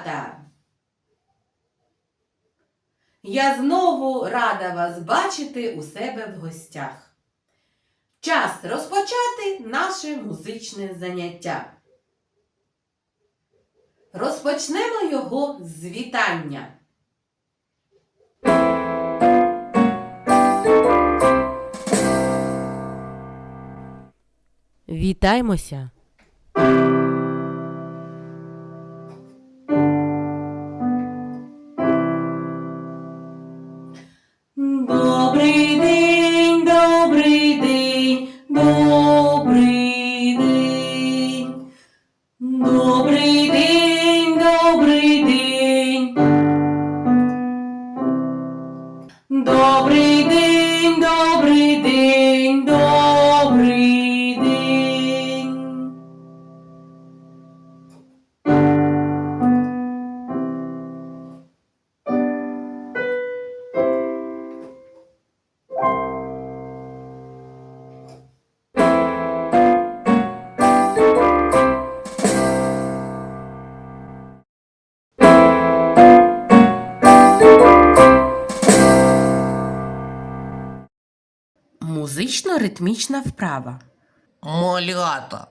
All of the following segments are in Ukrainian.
малята! Я знову рада вас бачити у себе в гостях. Час розпочати наше музичне заняття. Розпочнемо його з вітання. Вітаймося! Музично-ритмічна вправа. Малята.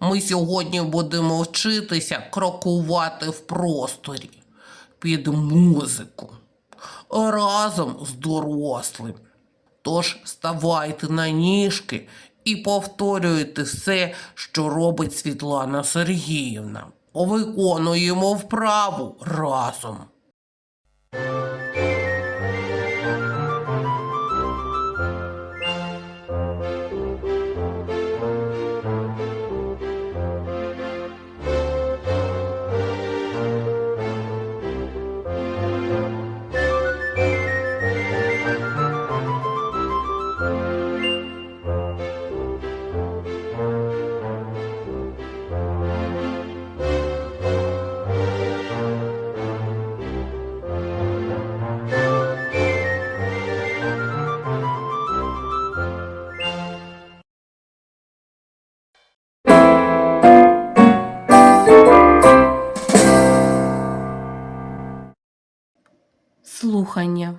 Ми сьогодні будемо вчитися крокувати в просторі під музику разом з дорослим. Тож ставайте на ніжки і повторюйте все, що робить Світлана Сергіївна. Виконуємо вправу разом. Слухання.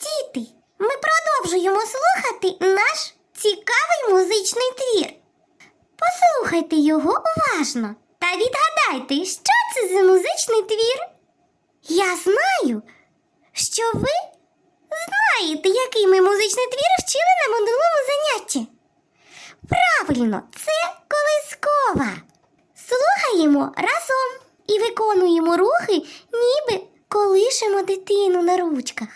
Діти, ми продовжуємо слухати наш цікавий музичний твір. Послухайте його уважно та відгадайте, що це за музичний твір. Я знаю, що ви знаєте, який ми музичний твір вчили на минулому занятті. Правильно, це колискова. Слухаємо разом і виконуємо рухи, ніби колишемо дитину на ручках.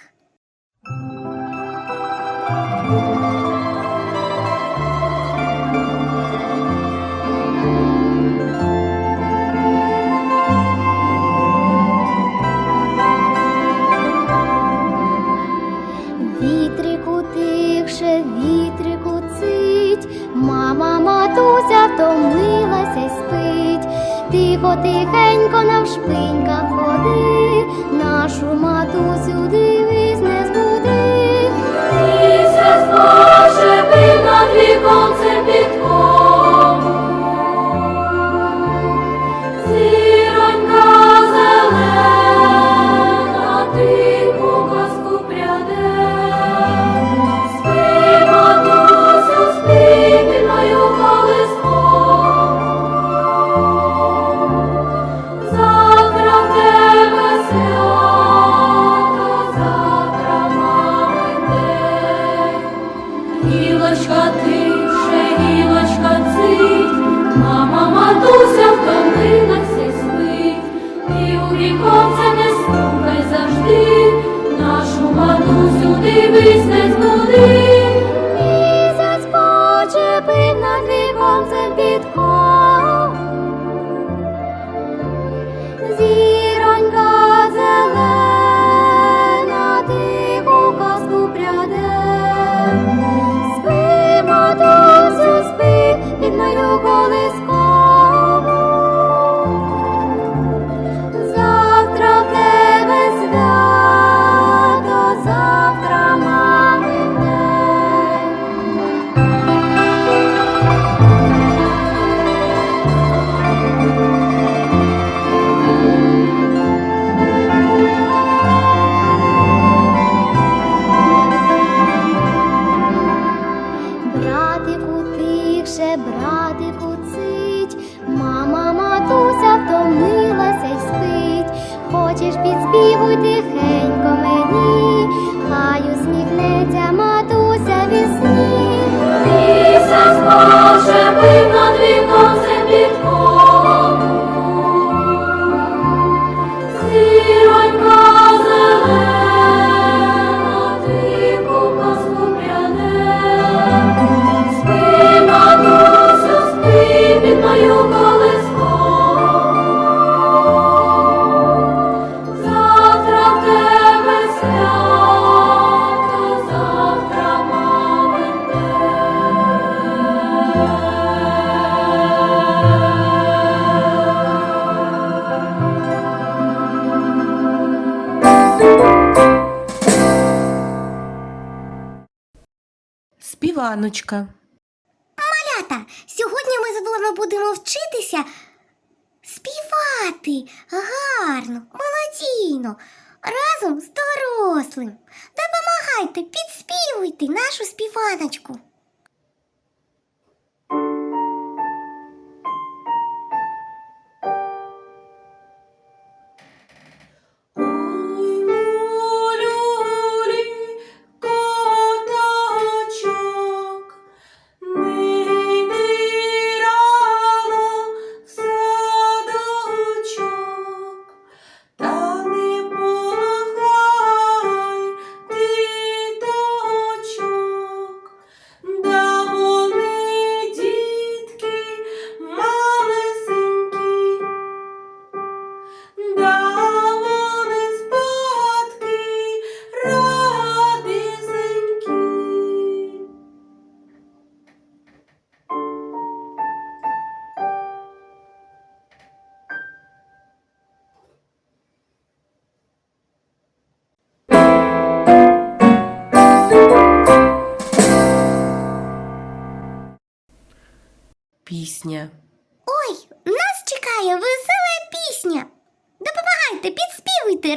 Вітрику тихше, вітрику цить, мама матуся втомилася й спить. Тихо, тихенько ходи, нашу матусю Shabbat. Співаночка. Малята, сьогодні ми з вами будемо вчитися співати гарно, молодійно, разом з дорослим. Допомагайте, підспівуйте нашу співаночку. Пісня. Ой, нас чекає весела пісня. Допомагайте, підспівуйте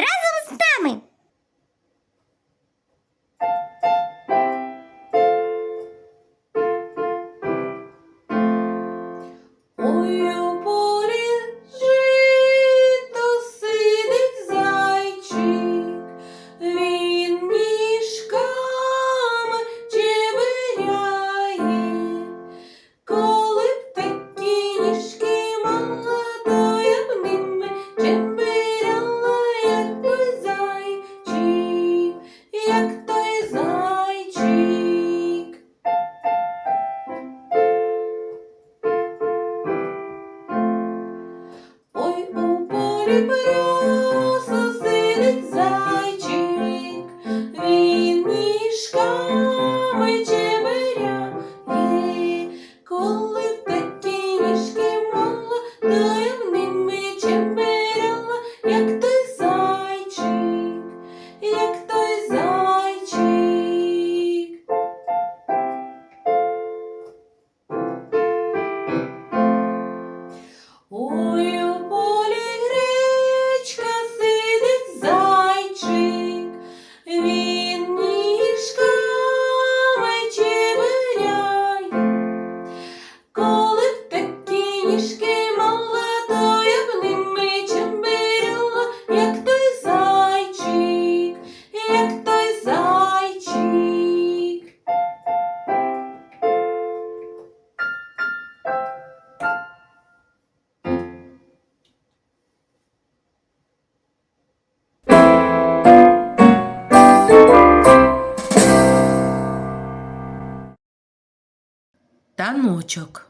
Таночок.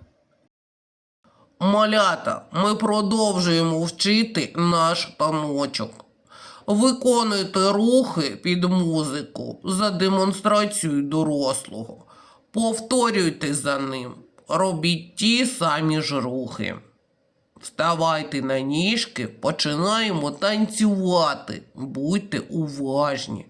Малята, ми продовжуємо вчити наш таночок. Виконуйте рухи під музику за демонстрацією дорослого. Повторюйте за ним. Робіть ті самі ж рухи. Вставайте на ніжки, починаємо танцювати. Будьте уважні.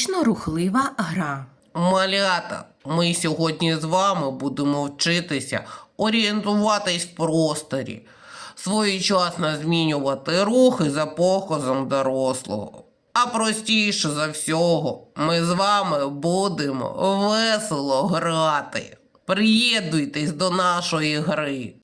Музично-рухлива гра. Малята, ми сьогодні з вами будемо вчитися орієнтуватись в просторі, своєчасно змінювати рухи за показом дорослого. А простіше за всього, ми з вами будемо весело грати. Приєднуйтесь до нашої гри.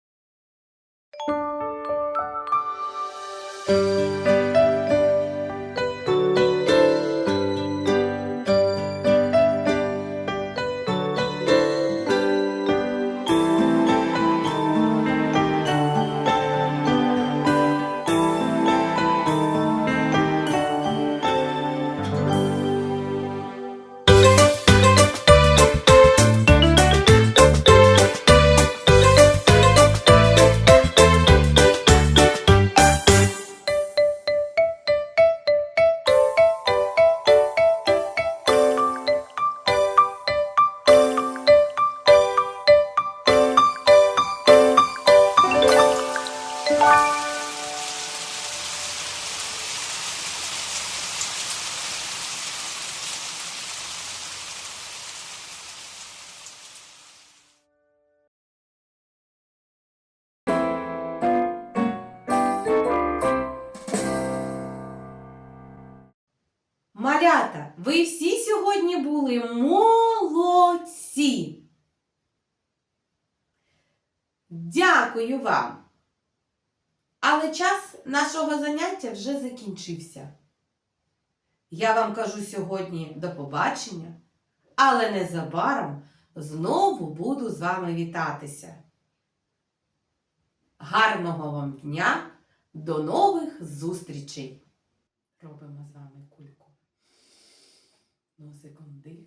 Ви всі сьогодні були молодці. Дякую вам. Але час нашого заняття вже закінчився. Я вам кажу сьогодні до побачення, але незабаром знову буду з вами вітатися. Гарного вам дня, до нових зустрічей! Робимо з вами no se condena.